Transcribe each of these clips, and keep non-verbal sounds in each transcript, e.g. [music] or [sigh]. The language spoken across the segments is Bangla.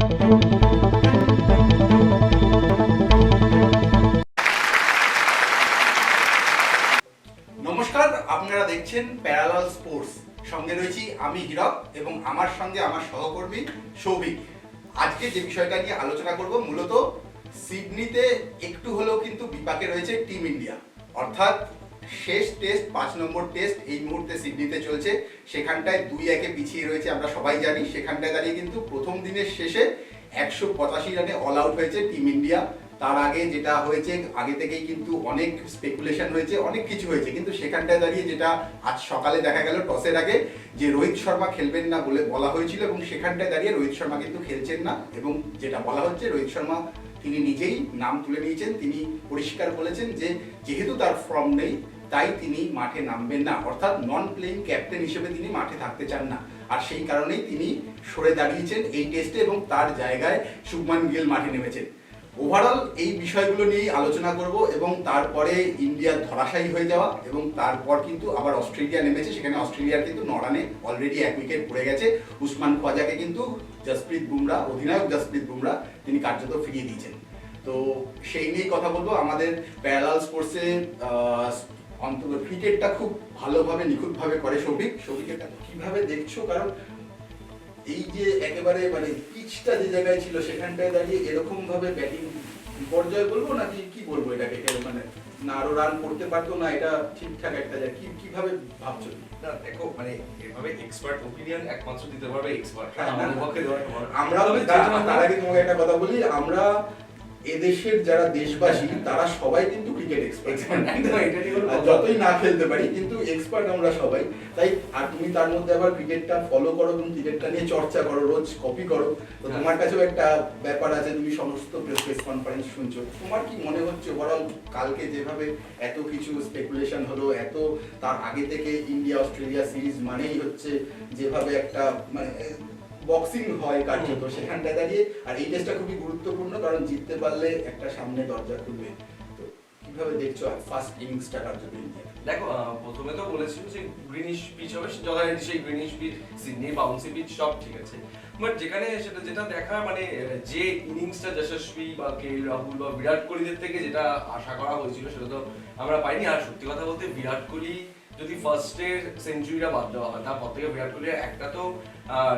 নমস্কার, আপনারা দেখছেন প্যারালাল স্পোর্টস। সঙ্গে রয়েছি আমি হীরক এবং আমার সঙ্গে আমার সহকর্মী সৌভিক। আজকে যে বিষয়টা নিয়ে আলোচনা করব মূলত সিডনিতে একটু হলেও কিন্তু বিপাকে রয়েছে টিম ইন্ডিয়া। অর্থাৎ শেষ টেস্ট পাঁচ নম্বর টেস্ট এই মুহূর্তে সিডনিতে চলছে। সেখানটায় দুই একে পিছিয়ে রয়েছে, আমরা সবাই জানি। সেখানটায় দাঁড়িয়ে কিন্তু প্রথম দিনের শেষে একশো পঁচাশি রানে অল আউট হয়েছে টিম ইন্ডিয়া তার আগে যেটা হয়েছে, আগে থেকেই কিন্তু অনেক স্পেকুলেশন হয়েছে, অনেক কিছু হয়েছে। কিন্তু সেখানটায় দাঁড়িয়ে যেটা আজ সকালে দেখা গেল টসের আগে, যে রোহিত শর্মা খেলবেন না বলে বলা হয়েছিল এবং সেখানটায় দাঁড়িয়ে রোহিত শর্মা কিন্তু খেলছেন না। এবং যেটা বলা হচ্ছে, রোহিত শর্মা তিনি নিজেই নাম তুলে নিয়েছেন। তিনি পরিষ্কার বলেছেন যে যেহেতু তার ফর্ম নেই তাই তিনি মাঠে নামবেন না। অর্থাৎ নন প্লেইং ক্যাপ্টেন হিসেবে তিনি মাঠে থাকতে চান না। আর সেই কারণেই তিনি সরে দাঁড়িয়েছেন এই টেস্টে এবং তার জায়গায় শুভমান গিল মাঠে নেমেছেন। ওভারঅল এই বিষয়গুলো নিয়েই আলোচনা করব এবং তারপরে ইন্ডিয়ার ধরাশায়ী হয়ে যাওয়া এবং তারপর কিন্তু আবার অস্ট্রেলিয়া নেমেছে। সেখানে অস্ট্রেলিয়ার কিন্তু নরানে অলরেডি এক উইকেট পড়ে গেছে। উসমান খোয়াজাকে কিন্তু জসপ্রীত বুমরা, অধিনায়ক জসপ্রীত বুমরা তিনি কার্যত ফিরিয়ে দিয়েছেন। তো সেই নিয়েই কথা বলব। আমাদের প্যারালাল স্পোর্টসে অন্তত ক্রিকেটটা খুব ভালোভাবে নিখুঁতভাবে করে সৌভিক। সৌভিক কীভাবে দেখছ? কারণ এই যে একেবারে মানে পিচটা যে জায়গায় ছিল সেখানটায় দাঁড়িয়ে এরকম ভাবে ব্যাটিং বিপর্যয় বলব নাকি কি বলব এটাকে? মানে না আরও রান করতে পারতো না এটা ঠিকঠাক একটা যায় কি কীভাবে ভাবছ? না দেখো মানে এভাবে এক্সপার্ট ওপিনিয়ন একমাত্র দিতে পারবে এক্সপার্ট হ্যাঁ। আমরা তার আগে তোমাকে একটা কথা বলি আমরা এদেশের যারা দেশবাসী তারা সবাই কিন্তু ক্রিকেট [laughs] এক্সপার্ট যতই না খেলতে পারি কিন্তু এক্সপার্ট আমরা সবাই। তাই আর তুমি তার মধ্যে আবার ক্রিকেটটা ফলো করো এবং ক্রিকেটটা নিয়ে চর্চা করো রোজ কপি করো। তো হ্যাঁ। তোমার কাছেও একটা ব্যাপার আছে তুমি সমস্ত প্রেস কনফারেন্স শুনছো। তোমার কি মনে হচ্ছে ওভারঅল কালকে যেভাবে এত কিছু স্পেকুলেশন হলো এত তার আগে থেকে ইন্ডিয়া অস্ট্রেলিয়া সিরিজ মানেই হচ্ছে যেভাবে একটা মানে বক্সিং হয় কার্যত, সেখানটায় দাঁড়িয়ে। আর এই টেস্টটা খুবই গুরুত্বপূর্ণ, কারণ জিততে পারলে একটা সামনে দরজা খুলবে। তো কীভাবে দেখছ ফার্স্ট ইনিংসটা কার্যত ইন্ডিয়া দেখো প্রথমে তো বলেছিল যে গ্রিনিশ পিচ হবে যথারীতি সেই greenish pitch Sydney bouncy pitch সব ঠিক আছে। বাট যেখানে সেটা, যেটা দেখা মানে যে ইনিংসটা যশস্বী বা কে রাহুল বা বিরাট কোহলিদের থেকে যেটা আশা করা হয়েছিল, সেটা তো আমরা পাইনি। আর সত্যি কথা বলতে, বিরাট কোহলি যদি ফার্স্টের সেঞ্চুরিটা বাদ দেওয়া হয় তারপর থেকে বিরাট কোহলির একটা তো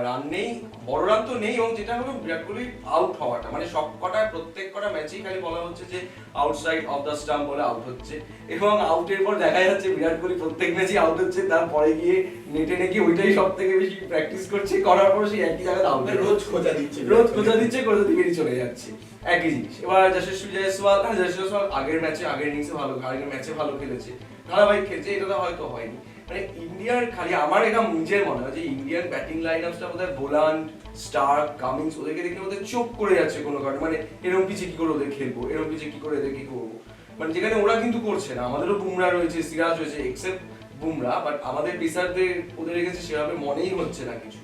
রান নেই বড় রান তো নেই এবং যেটা হলো বিরাট কোহলির আউট হওয়াটা। মানে সব কটা প্রত্যেক কটা ম্যাচেই খালি বলা হচ্ছে যে আউটসাইড অফ দ্য স্টাম্প বলে আউট হচ্ছে। এবং আউটের পর দেখা যাচ্ছে বিরাট কোহলি প্রত্যেক ম্যাচেই আউট হচ্ছে তারপরে গিয়ে নেটে নাকি ওইটাই সব থেকে বেশি প্র্যাকটিস করছে করার পর সেই একই জায়গায় আউট রোজ খোঁজা দিচ্ছে। রোজ খোঁজা দিচ্ছে থেকে বেরিয়ে চলে যাচ্ছে। একই জিনিস। এবার যশস্বী জয়সওয়াল হ্যাঁ যশস্বী জয়সওয়াল আগের ম্যাচে আগের ইনিংসে ভালো আগের ম্যাচে ভালো খেলেছে। ধারাবাহিক খেলছে এটা হয়তো হয়নি। মানে ইন্ডিয়ার খালি আমার এটা নিজের মনে হয় যে ইন্ডিয়ান ব্যাটিং লাইন আপসটা বোধহয় বোলান স্টার কামিংস ওদেরকে দেখলে ওদের চোখ করে যাচ্ছে কোনো কারণে। মানে এরকম পিছে কি করে ওদের খেলব এরকম পিছে কি করে এদের কি করব। মানে যেখানে ওরা কিন্তু করছে না, আমাদেরও বুমরা রয়েছে, সিরাজ রয়েছে এক্সেপ্ট বুমরা বাট আমাদের পেসারদের ওদের রেখেছে সেভাবে মনেই হচ্ছে না কিছু।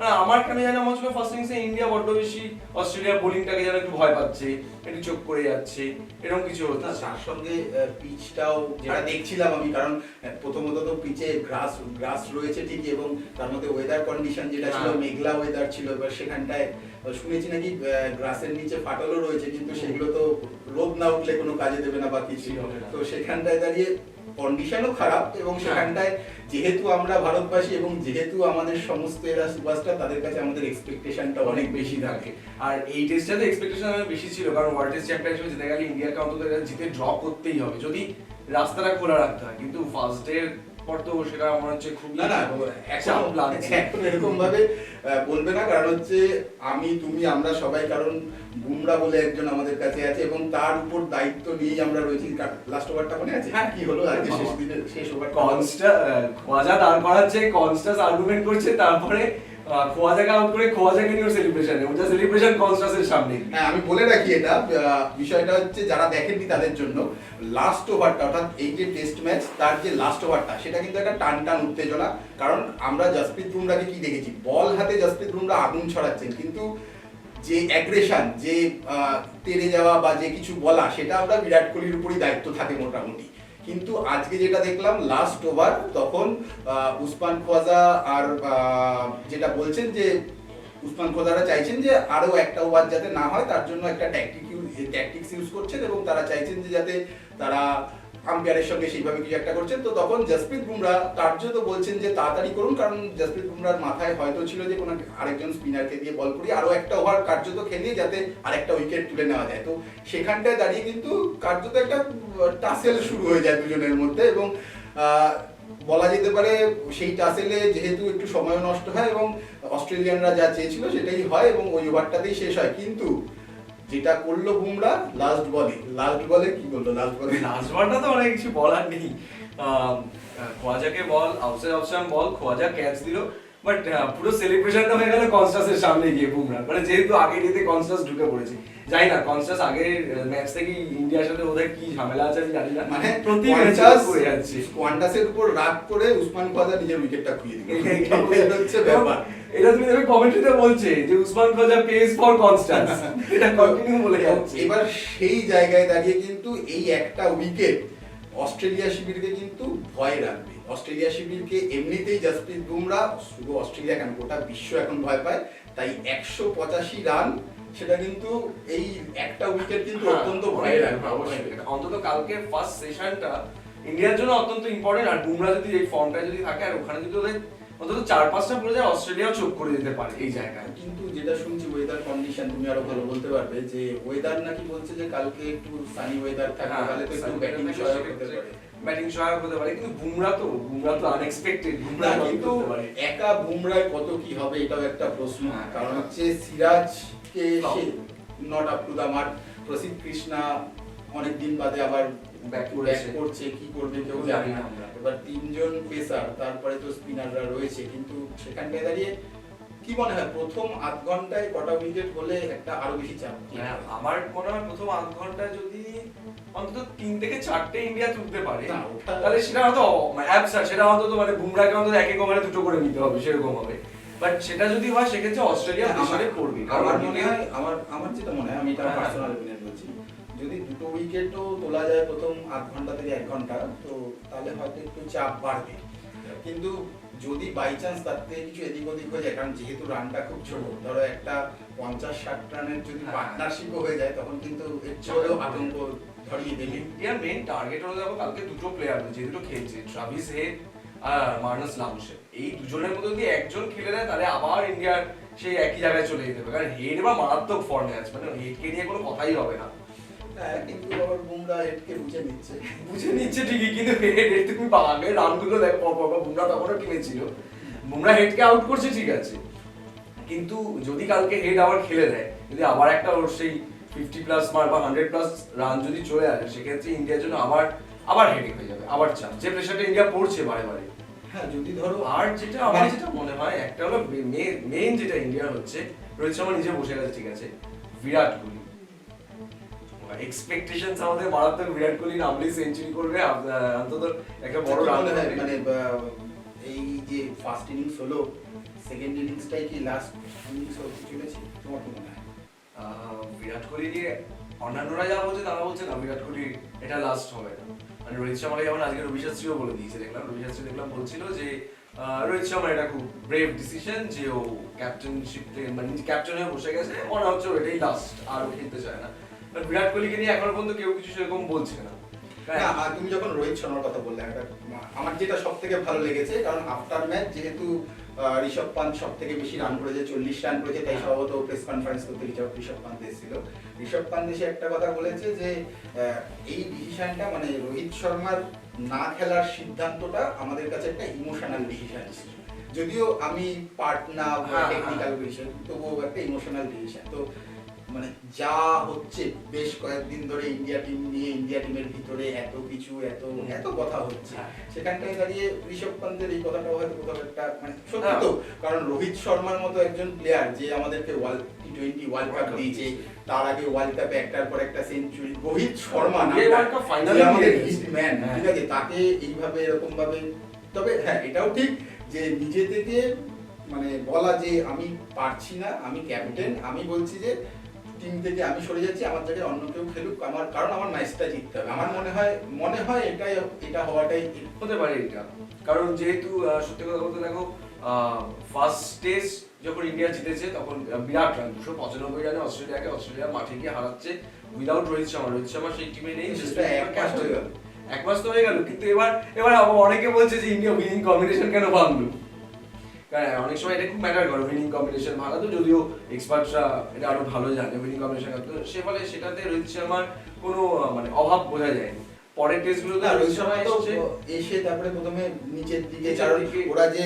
মানে আমার কেন জানি আমার চোখে ফার্স্ট ইনিংসে ইন্ডিয়া বড্ড বেশি অস্ট্রেলিয়ার বোলিংটাকে যেন একটু ভয় পাচ্ছে একটু চোখ করে যাচ্ছে এরকম কিছু হচ্ছে তার সঙ্গে পিচটাও যেটা দেখছিলাম আমি কারণ প্রথমত তো পিচে গ্রাস গ্রাস রয়েছে ঠিকই এবং তার মধ্যে ওয়েদার কন্ডিশন যেটা ছিল হ্যাঁ। মেঘলা ওয়েদার ছিল এবার সেখানটায় শুনেছি নাকি গ্রাসের নিচে ফাটলও রয়েছে কিন্তু সেগুলো তো রোদ না উঠলে কোনো কাজে দেবে না বা কিছু হবে। তো সেখানটায় দাঁড়িয়ে কন্ডিশনও খারাপ এবং হ্যাঁ। সেখানটায় যেহেতু আমরা ভারতবাসী এবং যেহেতু আমাদের সমস্ত এরা সুপারস্টার তাদের কাছে আমাদের এক্সপেকটেশনটা অনেক বেশি থাকে আর এই টেস্টটাতে এক্সপেকটেশন বেশি ছিল কারণ ওয়ার্ল্ড টেস্ট চ্যাম্পিয়নশিপে জিতে গেলে ইন্ডিয়াকে অন্তত জিতে ড্র করতেই হবে যদি রাস্তাটা খোলা রাখতে হয় কিন্তু ফার্স্ট ডে পর সেটা হচ্ছে খুবই না না এখন [laughs] এরকম ভাবে বলবে না কারণ হচ্ছে আমি তুমি আমরা সবাই কারণ বুমরা বলে একজন আমাদের কাছে আছে এবং তার উপর দায়িত্ব নিয়েই আমরা রয়েছি। লাস্ট ওভারটা মনে আছে? হ্যাঁ কি হলো? আজকে শেষ দিনে শেষ ওভার কনস্টা খোয়াজা দাঁড় করাচ্ছে কনস্টাস আর্গুমেন্ট করছে তারপরে খোয়াজাকে আউট করে খোয়াজাকে নিয়ে সেলিব্রেশন ওটা সেলিব্রেশন কনস্টাসের সামনে। হ্যাঁ আমি বলে রাখি এটা। বিষয়টা হচ্ছে যারা দেখেননি তাদের জন্য লাস্ট ওভারটা অর্থাৎ এই যে টেস্ট ম্যাচ তার যে লাস্ট ওভারটা সেটা কিন্তু একটা টান টান উত্তেজনা। কারণ আমরা জসপ্রীত বুমরাকে কি দেখেছি? বল হাতে জসপ্রীত বুমরা আগুন ছড়াচ্ছেন। কিন্তু যে অ্যাগ্রেশন যে তেড়ে যাওয়া বা যে কিছু বলা, সেটা আমরা বিরাট কোহলির উপরই দায়িত্ব থাকে মোটামুটি। কিন্তু আজকে যেটা দেখলাম লাস্ট ওভার তখন উসমান খোয়াজা আর যেটা বলছেন যে, উসমান খোদারা চাইছেন যে আরও একটা ওভার যাতে না হয়, তার জন্য একটা ট্যাকটিক ট্যাকটিক্স ইউজ করছেন এবং তারা চাইছেন যে যাতে তারা আম্পায়ারের সঙ্গে সেইভাবে কিছু একটা করছেন। তো তখন জসপ্রীত বুমরা কার্যত বলছেন যে তাড়াতাড়ি করুন, কারণ জসপ্রীত বুমরার মাথায় হয়তো ছিল যে কোনো আরেকজন স্পিনারকে দিয়ে বল করি আরও একটা ওভার কার্যত খেলিয়ে যাতে আরেকটা উইকেট তুলে নেওয়া যায়। তো সেখানটায় দাঁড়িয়ে কিন্তু কার্যত একটা টাসেল শুরু হয়ে যায় দুজনের মধ্যে এবং বলা যেতে পারে সেই টাসেলে যেহেতু একটু সময় নষ্ট হয় এবং অস্ট্রেলিয়ানরা যা চেয়েছিল সেটাই হয় এবং ওই ওভারটাতেই শেষ হয়। কিন্তু যেটা করল বুমরা লাস্ট বলে। লাস্ট বলে কি করল লাস্ট বলে। লাস্টবারটা তো অনেক কিছু বলার নেই। খোয়াজাকে ball outside option ball Khawaja catch দিল। বাট পুরো সেলিব্রেশনটা হয়ে গেল কনস্টাসের সামনে গিয়ে বুমরা। মানে যেহেতু আগে যেতে কনস্টাস ঢুকে পড়েছে। জানি না কনস্টাস আগের ম্যাচ থেকে ইন্ডিয়ার সাথে ওদের কি ঝামেলা আছে আমি জানি না। মানে প্রতি ম্যাচে করে যাচ্ছে। কোয়ান্টাসের উপর রাগ করে উসমান খোয়াজা নিজের উইকেটটা খুলে দিল। [laughs] এটা হচ্ছে ব্যাপার। এটা তুমি দেখবে কমেন্ট্রিতে বলছে যে উসমান খোজা পেস ফর কনস্ট্যান্স এটা কন্টিনিউ বলে যাচ্ছে। এবার সেই জায়গায় দাঁড়িয়ে কিন্তু এই একটা উইকেট অস্ট্রেলিয়া শিবিরকে কিন্তু ভয় রাখবে। অস্ট্রেলিয়া শিবিরকে এমনিতেই জসপ্রীত বুমরা শুধু অস্ট্রেলিয়া কেন গোটা বিশ্ব এখন ভয় পায়। তাই একশো পঁচাশি রান সেটা কিন্তু এই একটা উইকেট কিন্তু হ্যাঁ, অত্যন্ত ভয় রাখবে। অন্তত কালকে ফার্স্ট সেশনটা ইন্ডিয়ার জন্য অত্যন্ত ইম্পর্টেন্ট আর বুমরা যদি এই ফর্মটা যদি থাকে আর ওখানে যদি ওদের অন্তত চার পাঁচটা অস্ট্রেলিয়াও চোখ করে দিতে পারে এই জায়গায়। কিন্তু যেটা শুনছি ওয়েদার কন্ডিশন তুমি আরও ভালো বলতে পারবে যে ওয়েদার নাকি বলছে যে কালকে একটু সানি ওয়েদার থাকবে তাহলে তো একটু ব্যাটিং সহায়ক হতে পারে। ব্যাটিং সহায়ক হতে পারে কিন্তু বুমরা তো বুমরা তো আনএক্সপেক্টেড বুমরা কিন্তু একা বুমরায় কত কি হবে এটাও একটা প্রশ্ন। হ্যাঁ। কারণ হচ্ছে সিরাজকে. সে not up to the mark Prasidh Krishna অনেকদিন বাদে আবার ব্যাক করছে। কি করবে কেউ জানে না। এবার তিনজন পেসার তারপরে তো স্পিনাররা রয়েছে কিন্তু সেখানটায় দাঁড়িয়ে কি মনে হয় প্রথম আধ ঘন্টায় কটা উইকেট হলে একটা আরও বেশি চাপ? হ্যাঁ, আমার মনে হয় প্রথম আধ ঘণ্টা যদি অন্তত তিন থেকে চারটে ইন্ডিয়া তুলতে পারে তাহলে সেটা হয়তো অ্যাবসার সেটা অন্তত মানে বুমরাকে অন্তত এক এক ওভারে দুটো করে নিতে হবে সেরকম হবে। বাট সেটা যদি হয় সেক্ষেত্রে অস্ট্রেলিয়া পড়বে কারণ আমার মনে হয় আমার আমার যেটা মনে হয় আমি এটা হ্যাঁ, হ্যাঁ। পার্সোনাল অপিনিয়ন বলছি। যদি দুটো উইকেটও তোলা যায় প্রথম আধ ঘণ্টা থেকে এক ঘণ্টা তো তাহলে হয়তো একটু চাপ বাড়বে। কিন্তু যদি বাই চান্স তার থেকে কিছু এদিক ওদিক হয়ে যায় কারণ যেহেতু রানটা খুব ছোট ধরো একটা পঞ্চাশ ষাট রানের যদি হ্যাঁ। পার্টনারশিপও হয়ে যায় তখন কিন্তু এর চেয়েও আতঙ্ক ধরিয়ে দেবে। ইন্ডিয়ার মেন টার্গেট হলো দেখো কালকে দুটো প্লেয়ার যে দুটো খেলছে ট্রাভিস হেড আর মার্নাস লাউসে এই দুজনের মধ্যে যদি একজন খেলে দেয় তাহলে আবার ইন্ডিয়ার সেই একই জায়গায় চলে যেতে হবে। কারণ হেড বা মারাত্মক ফর্মে আছে মানে হেডকে নিয়ে কোনো কথাই হবে না। হ্যাঁ কিন্তু আবার বুমরা হেডকে বুঝে নিচ্ছে। বুঝে নিচ্ছে ঠিকই কিন্তু হেড তুমি আগে রানগুলো দেখো পর পর বুমরা তখনও টিমে বুমরা হেডকে আউট করছে ঠিক আছে। কিন্তু যদি কালকে হেড আবার খেলে দেয় যদি আবার একটা ওর সেই ফিফটি প্লাস মার বা হান্ড্রেড প্লাস রান যদি চলে আসে সেক্ষেত্রে ইন্ডিয়ার জন্য আবার আবার হেডেক হয়ে যাবে আবার চাপ। যে প্রেশারটা ইন্ডিয়া পড়ছে বারে বারে। হ্যাঁ যদি ধরো আর যেটা আমার যেটা মনে হয় একটা হলো মেন যেটা ইন্ডিয়ার হচ্ছে রোহিত শর্মা নিজে বসে গেছে ঠিক আছে বিরাট কোহলি। এক্সপেকটেশন আমাদের মারাত্মক বিরাট কোহলি নামলেই সেঞ্চুরি করবে অন্তত একটা বড় রান মানে এই যে ফার্স্ট ইনিংস হলো সেকেন্ড ইনিংসটাই কি লাস্ট ইনিংস হতে চলেছে? তোমার কি মনে হয়? বিরাট কোহলি নিয়ে অন্যান্যরা যা বলছে তারা বলছে না বিরাট কোহলি এটা লাস্ট হবে না। মানে রোহিত শর্মাকে যেমন আজকে রবি শাস্ত্রীও বলে দিয়েছে দেখলাম রবি শাস্ত্রী দেখলাম বলছিল যে রোহিত শর্মা এটা খুব ব্রেভ ডিসিশন যে ও ক্যাপ্টেনশিপ মানে ক্যাপ্টেন হয়ে বসে গেছে মনে হচ্ছে এটাই লাস্ট আর খেলতে চায় না। বাট বিরাট কোহলিকে নিয়ে এখনও পর্যন্ত কেউ কিছু সেরকম বলছে না। আর তুমি যখন রোহিত শর্মার কথা বললে আমার যেটা সব থেকে ভালো লেগেছে কারণ আফটার ম্যাচ যেহেতু ঋষভ পান্ত সব থেকে বেশি রান করেছে চল্লিশ রান করেছে তাই সম্ভবত প্রেস কনফারেন্স করতে ঋষভ পান্ত এসেছিল। ঋষভ পান্ত এসে একটা কথা বলেছে যে এই ডিসিশনটা মানে রোহিত শর্মার না খেলার সিদ্ধান্তটা আমাদের কাছে একটা ইমোশনাল ডিসিশন যদিও আমি পার্ট না টেকনিক্যাল তবুও একটা ইমোশনাল ডিসিশন তো মানে যা হচ্ছে বেশ কয়েকদিন ধরে ইন্ডিয়া টিম নিয়ে ইন্ডিয়া টিমের ভিতরে এত কিছু এত এত কথা হচ্ছে হ্যাঁ। সেখানটায় দাঁড়িয়ে ঋষভ পান্তের এই কথাটাও হয়তো কোথাও একটা মানে সত্যি হ্যাঁ। তো কারণ রোহিত শর্মার মতো একজন প্লেয়ার যে আমাদেরকে world T twenty world cup দিয়েছে। তার আগে ওয়ার্ল্ড কাপে একটার পর একটা সেঞ্চুরি রোহিত শর্মা আমাদের হিটম্যান। ঠিক আছে তাকে এইভাবে এরকম ভাবে তবে হ্যাঁ এটাও ঠিক যে নিজে থেকে মানে বলা যে আমি পারছি না আমি ক্যাপ্টেন আমি বলছি যে টিম থেকে আমি সরে যাচ্ছি আমার জায়গায় অন্য কেউ খেলুক আমার কারণ আমার ম্যাচটা জিততে হবে। আমার মনে হয় মনে হয় এটাই এটা হওয়াটাই হতে পারে এটা। কারণ যেহেতু সত্যি কথা বলতে দেখো ফার্স্ট টেস্ট যখন ইন্ডিয়া জিতেছে তখন বিরাট রান দুশো পঁচানব্বই রানে অস্ট্রেলিয়াকে অস্ট্রেলিয়া মাঠে গিয়ে হারাচ্ছে। উইদাউট রোহিত শর্মা রোহিত শর্মা সেই টিমে নেই মাস। এক মাস তো হয়ে গেল কিন্তু এবার এবার অনেকে বলছে যে ইন্ডিয়া উইনিং কম্বিনেশন কেন ভাঙলো? কারণ অনেক সময় এটা খুব ম্যাটার করে উইনিং কম্বিনেশন ভালো তো যদিও এক্সপার্টরা এটা আরও ভালো জানে উইনিং কম্বিনেশন তো সে ফলে সেটাতে রোহিত শর্মার কোনো মানে অভাব বোঝা যায়নি। পরের টেস্টগুলোতে রোহিত শর্মা এসেছে। এসে তারপরে প্রথমে নিচের দিকে কারণ ওরা যে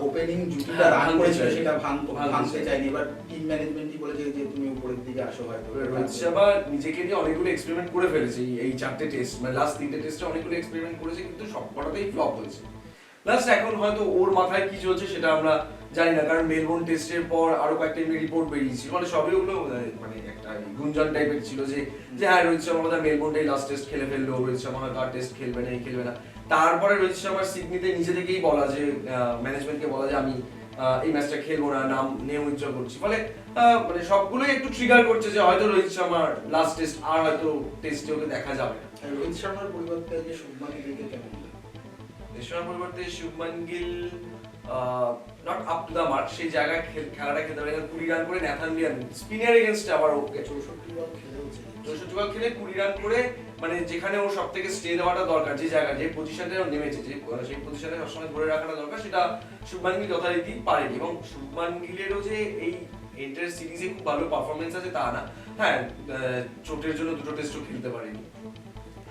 ওপেনিং জুটিটা হ্যাঁ, রান করেছিল সেটা ভাঙ- ভাঙতে চায়নি। এবার টিম ম্যানেজমেন্টই বলেছে যে তুমি উপরের দিকে আসো হয়তো রোহিত শর্মা নিজেকে নিয়ে অনেকগুলো এক্সপেরিমেন্ট করে ফেলেছে এই- এই চারটে টেস্ট মানে লাস্ট তিনটে টেস্টে অনেকগুলো এক্সপেরিমেন্ট করেছে কিন্তু সবকটাতেই ফ্লপ হয়েছে। লাস্ট এখন হয়তো ওর মাথায় কি চলছে সেটা আমরা জানি না, কারণ মেলবোর্ন টেস্টের পর আরও কয়েকটা এমনি রিপোর্ট বেরিয়েছিল। মানে সবই ওগুলো মানে একটা গুঞ্জন টাইপের ছিল যে যে হ্যাঁ রোহিত শর্মা বোধহয় মেলবোর্নটাই লাস্ট টেস্ট খেলে ফেলল, রোহিত শর্মা হয়তো আর টেস্ট খেলবে না, এই খেলবে না। তারপরে রোহিত শর্মার সিডনিতে নিজে থেকেই বলা যে ম্যানেজমেন্টকে বলা যে, আমি এই ম্যাচটা খেলব না, নাম নিয়ে উইথড্র করছি। ফলে মানে সবগুলোই একটু ট্রিগার করছে যে হয়তো রোহিত শর্মার লাস্ট টেস্ট আর হয়তো টেস্টে ওকে দেখা যাবে না। রোহিত শর্মার পরিবর্তে যে শুভমান এশিয়ার পরিবর্তে Shubman Gill not up to mark সেই জায়গায় খেলাটা খেলতে পারে কুড়ি রান করে আবার ওকে চৌষট্টি বল চৌষট্টি বল খেলে কুড়ি রান করে মানে যেখানে ওর সব থেকে স্টে দেওয়াটা দরকার, যে জায়গা, যে পজিশনটা ও নেমেছে, যে সেই পজিশনে সবসময় ধরে রাখাটা দরকার, সেটা শুভমান গিল যথারীতি পারেনি। এবং শুভমান গিলেরও যে এই এন্টার সিরিজে খুব ভালো পারফরমেন্স আছে তা না। হ্যাঁ চোটের জন্য দুটো টেস্টও খেলতে পারেনি।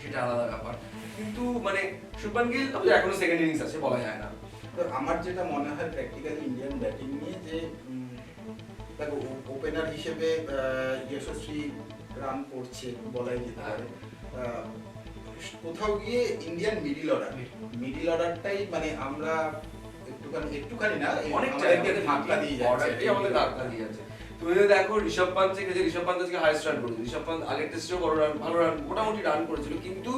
সেটা আলাদা ব্যাপার। কিন্তু মানে শুভমান গিল তবে এখনও সেকেন্ড ইনিংস আছে বলা যায় না। তো আমার যেটা মনে হয় প্র্যাকটিক্যালি ইন্ডিয়ান ব্যাটিং নিয়ে যে দেখো ওপেনার হিসেবে যশস্বী রান করছে বলাই যেতে পারে। কোথাও গিয়ে ইন্ডিয়ান মিডিল অর্ডার মিডিল অর্ডারটাই মানে আমরা একটুখানি একটুখানি না অনেকটা ধাক্কা দিয়ে যাচ্ছে। আমাদের ধাক্কা দিয়ে যাচ্ছে। তুমি যদি দেখো ঋষভ পান্ত যে ঋষভ পান্ত আজকে হাইস্ট রান করেছে। ঋষভ পান্ত আগের টেস্টেও বড় রান ভালো রান মোটামুটি রান করেছিল। কিন্তু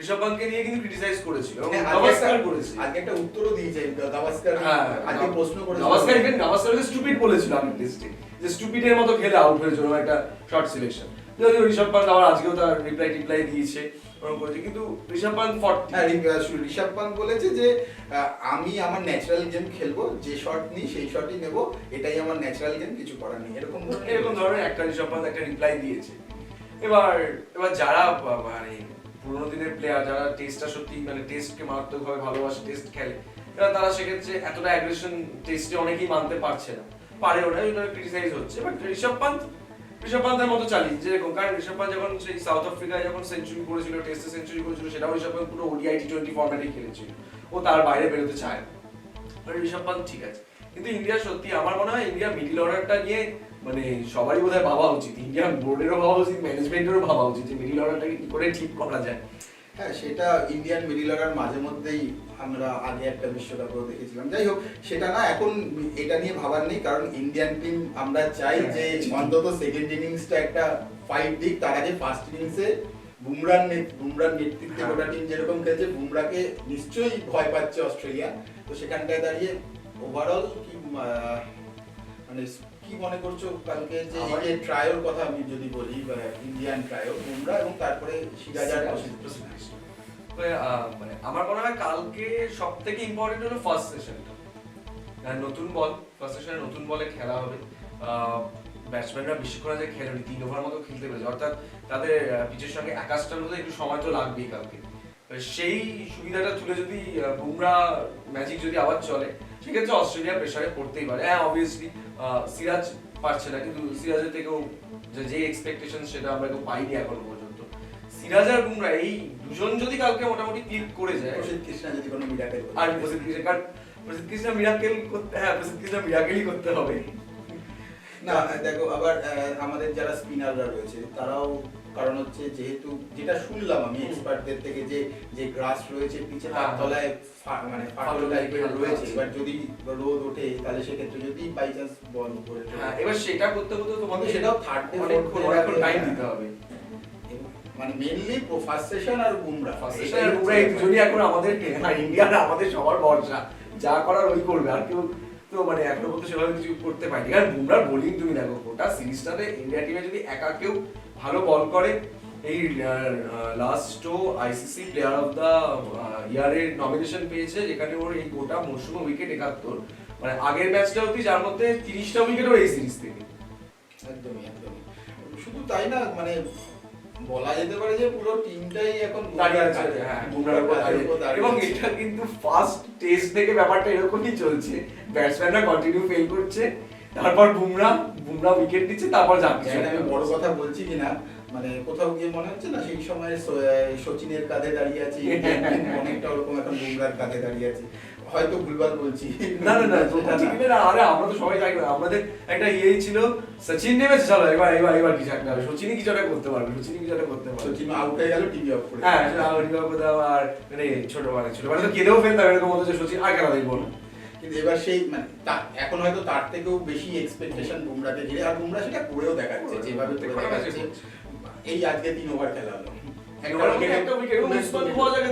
ঋষভ পান্তকে নিয়ে কিন্তু ক্রিটিসাইজ করেছিল এবং হ্যাঁ, গাভাস্কার আজকে একটা উত্তরও দিয়েছে গাভাস্কার হ্যাঁ আজকে প্রশ্ন করেছে গাভাস্কার ইভেন গাভাস্কারকে স্টুপিড বলেছিল আগের টেস্টে যে স্টুপিডের মতো খেলে আউট ওরকম একটা শর্ট সিলেকশন যদিও ঋষভ পান্ত আবার আজকেও তার রিপ্লাই টিপ্লাই দিয়েছে ওরকম করেছে কিন্তু ঋষভ পান্ত ফর্টি হ্যাঁ ঋষভ পান্ত বলেছে যে আমি আমার ন্যাচারাল গেম খেলব যে শট নিই সেই শটই নেব এটাই আমার ন্যাচারাল গেম কিছু করার নেই এরকম এরকম ধরনের একটা ঋষভ পান্ত একটা রিপ্লাই দিয়েছে। এবার এবার যারা মানে পুরোনো দিনের প্লেয়ার যারা টেস্টটা সত্যি মানে টেস্টকে মারাত্মকভাবে ভালোবাসে টেস্ট খেলে এবার তারা সেক্ষেত্রে এতটা অ্যাগ্রেশন টেস্টে অনেকেই মানতে পারছে না। পারে ওরা ওটা ক্রিটিসাইজ হচ্ছে। বাট ঋষভ পান্ত, ঋষভ পান্তের মতো চালিয়ে যেরকম কারণ ঋষভ পান্ত যখন সেই সাউথ আফ্রিকায় যখন সেঞ্চুরি করেছিল টেস্টে সেঞ্চুরি করেছিল, সেটাও ঋষভ পান্ত পুরো ওডিআই টি টোয়েন্টি ফর্ম্যাটেই খেলেছিল। ও তার বাইরে বেরোতে চায় না। ঋষভ পান্ত ঠিক আছে। কিন্তু ইন্ডিয়া সত্যি, আমার মনে হয় ইন্ডিয়া মিডিল অর্ডারটা নিয়ে মানে সবারই বোধহয় ভাবা উচিত। ইন্ডিয়ান বোর্ডেরও ভাবা উচিত ম্যানেজমেন্টেরও ভাবা উচিত যে মিডিল অর্ডারটাকে কি করে ঠিক করা যায়। হ্যাঁ সেটা ইন্ডিয়ান মিডিল অর্ডার মাঝে মধ্যেই আমরা আগে একটা বিশ্বকাপও দেখেছিলাম। যাই হোক সেটা না এখন এটা নিয়ে ভাবার নেই কারণ ইন্ডিয়ান টিম আমরা চাই যে অন্তত সেকেন্ড ইনিংসটা একটা ফাইট দিক। তার আগে ফার্স্ট ইনিংসে বুমরার বুমরার নেতৃত্বে হ্যাঁ। গোটা টিম যেরকম খেলছে বুমরাকে নিশ্চয়ই ভয় পাচ্ছে অস্ট্রেলিয়া। তো সেখানটায় দাঁড়িয়ে ওভারঅল মানে কি মনে করছ কালকে যে এই ট্রায়োর কথা আমি যদি বলি ইন্ডিয়ান ট্রায়ো বুমরা এবং তারপরে সিরাজ। আর প্রসিদ্ধ তো, আহ, মানে আমার মনে হয় কালকে সব থেকে ইম্পর্টেন্ট হলো ফার্স্ট সেশনটা নতুন বল ফার্স্ট সেশনে নতুন বলে খেলা হবে। ব্যাটসম্যানরা বেশিক্ষণ যে খেলেনি তিন ওভার মতো খেলতে পেরেছে। অর্থাৎ তাদের পিচের সঙ্গে একাশটার মধ্যে একটু সময় তো লাগবেই কালকে। সেই সুবিধাটা তুলে যদি বুমরা ম্যাজিক যদি আবার চলে সেক্ষেত্রে অস্ট্রেলিয়া প্রেশারে পড়তেই পারে। হ্যাঁ অবভিয়াসলি সিরাজ পারছে না কিন্তু সিরাজের থেকেও যে এক্সপেকটেশন সেটা আমরা কেউ পাইনি এখন পর্যন্ত। সিরাজ আর বুমরা এই দুজন যদি কালকে মোটামুটি ক্লিক করে যায় প্রসিদ্ধ কৃষ্ণা যদি কোনো মিরাকেল আর প্রসিদ্ধ কৃষ্ণ কারণ প্রসিদ্ধ কৃষ্ণ মিরাকেল করতে হ্যাঁ প্রসিদ্ধ কৃষ্ণ মিরাকেলই করতে হবে। না দেখো আবার আমাদের যারা স্পিনাররা রয়েছে তারাও কারণ হচ্ছে যেহেতু যেটা শুনলাম আমি। এক্সপার্টদের থেকে যে যে গ্রাস রয়েছে পিছে তার হ্যাঁ। তলায় মানে ফাটল টাইপের রয়েছে। এবার যদি রোদ ওঠে তাহলে সেক্ষেত্রে যদি বাই চান্স বল করে হ্যাঁ এবার সেটা করতে করতে তোমাকে সেটাও থার্ড ডে অনেকক্ষণ টাইম দিতে হবে। মানে মেইনলি ফার্স্ট সেশন আর বুমরা ফার্স্ট সেশনের হচ্ছে পুরো দুজনই এখন আমাদের ইন্ডিয়ান আমাদের সবার ভরসা। যা করার ওই করবে আর কেউ তো মানে এখনও পর্যন্ত সেভাবে কিছু করতে পারেনি। কারণ বুমরার বোলিং তুমি দেখো গোটা সিরিজটাতে ইন্ডিয়া টিমে যদি একা কেউ ভালো বল করে। এই লাস্টও আইসিসি প্লেয়ার অফ দ্য ইয়ারের নমিনেশন পেয়েছে যেখানে ওর এই গোটা মরশুমে উইকেট একাত্তর। মানে আগের ম্যাচটা অবধি যার মধ্যে তিরিশটা উইকেটও এই সিরিজ থেকে। একদমই একদমই। শুধু তাই না মানে বলা যেতে পারে যে পুরো টিমটাই এখন দাঁড়িয়ে আছে হ্যাঁ এবং এটা কিন্তু ফার্স্ট টেস্ট থেকে ব্যাপারটা এরকমই চলছে। ব্যাটসম্যানরা কন্টিনিউ ফেল করছে। তারপর বুমরা বুমরা উইকেট দিচ্ছে তারপর যাচ্ছে জানি আমি বড় কথা বলছি কিনা? মানে কোথাও গিয়ে মনে হচ্ছে না সেই সময় সচিনের কাঁধে দাঁড়িয়ে আছি [laughs] অনেকটা ওরকম এখন বুমরার কাঁধে দাঁড়িয়ে আছি। হয়তো ভুলভাল বলছি। না না না আরে আমরা তো সবাই জানি আমাদের একটা ইয়ে ছিল সচিন নেমেছে চলো এবার এবার এবার কিছু একটা হবে? সচিনই কিছু একটা করতে পারবে সচিনই কিছু একটা করতে পারবে। সচিন আউট হয়ে গেল টিভি অফ করে। হ্যাঁ আমার রিভার কোথাও আর মানে ছোট মানে ছোট মানে তো কেঁদেও ফেলতাম এরকম হতো যে সচিন আর খেলা দেখব না? কিন্তু এবার সেই মানে এখন হয়তো তার থেকেও বেশি এক্সপেকটেশন বুমরাকে ঘিরে আর বুমরা সেটা করেও দেখাচ্ছে যেভাবে করে দেখাচ্ছে। এই আজকে তিন ওভার খেলা হলো।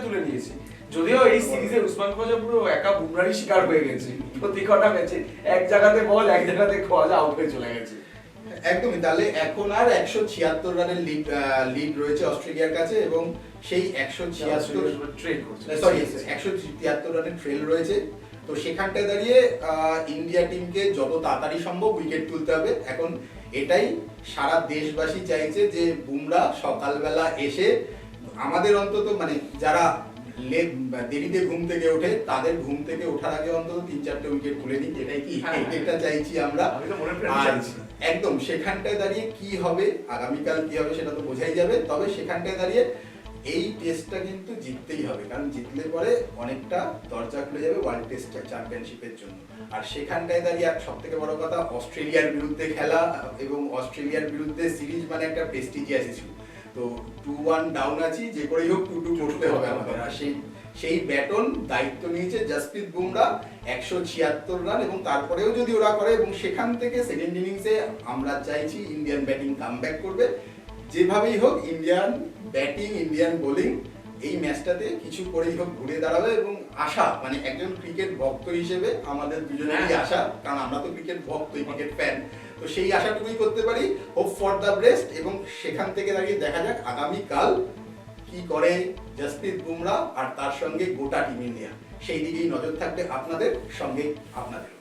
তুলে নিয়েছে। যদিও এই সিরিজে উসমান পুরো একা বুমরারই শিকার হয়ে গেছে। প্রতি কটা ম্যাচে এক জায়গাতে বল এক জায়গাতে খোয়াজা আউট হয়ে চলে গেছে। একদমই তাহলে এখন আর একশো ছিয়াত্তর রানের লিড লিড রয়েছে অস্ট্রেলিয়ার কাছে এবং সেই একশো ছিয়াত্তর সরি একশো তিয়াত্তর রানের ট্রেল রয়েছে। তো সেখানটায় দাঁড়িয়ে ইন্ডিয়া টিমকে যত তাড়াতাড়ি সম্ভব উইকেট তুলতে হবে এখন এটাই সারা দেশবাসী চাইছে যে বুমরা সকালবেলা এসে আমাদের অন্তত মানে যারা দেরিতে ঘুম থেকে ওঠে তাদের ঘুম থেকে ওঠার আগে অন্তত তিন চারটে উইকেট তুলে নিক এটাই কি হ্যাঁ, হ্যাঁ। এটা চাইছি আমরা। একদম সেখানটায় দাঁড়িয়ে কি হবে আগামীকাল কি হবে সেটা তো বোঝাই যাবে তবে সেখানটায় দাঁড়িয়ে এই টেস্টটা কিন্তু জিততেই হবে, কারণ জিতলে পরে অনেকটা দরজা খুলে যাবে ওয়ার্ল্ড টেস্ট চ্যাম্পিয়নশিপের জন্য। আর সেখানটায় দাঁড়িয়ে আর সব থেকে বড় কথা, অস্ট্রেলিয়ার বিরুদ্ধে খেলা এবং অস্ট্রেলিয়ার বিরুদ্ধে সিরিজ মানে একটা প্রেস্টিজিয়াস ইস্যু তো টু ওয়ান ডাউন আছি, যে করেই হোক টু টু করতে হবে আমাদের। আর সেই সেই ব্যাটন দায়িত্ব নিয়েছে জাসপ্রীত বুমরা একশো ছিয়াত্তর রান এবং তারপরেও যদি ওরা করে এবং সেখান থেকে সেকেন্ড ইনিংসে আমরা চাইছি ইন্ডিয়ান ব্যাটিং কাম করবে। যেভাবেই হোক ইন্ডিয়ান ব্যাটিং ইন্ডিয়ান বোলিং এই ম্যাচটাতে কিছু করেই হোক ঘুরে দাঁড়াবে এবং আশা মানে একজন ক্রিকেট ভক্ত হিসেবে আমাদের দুজনেরই হ্যাঁ। আশা কারণ আমরা তো ক্রিকেট ভক্তই ক্রিকেট ফ্যান। তো সেই আশাটুকুই করতে পারি। হোপ ফর দ্য বেস্ট এবং সেখান থেকে দাঁড়িয়ে দেখা যাক আগামীকাল কি করে জসপ্রীত বুমরা আর তার সঙ্গে গোটা টিম ইন্ডিয়া। সেই দিকেই নজর থাকবে আপনাদের সঙ্গে আপনাদের।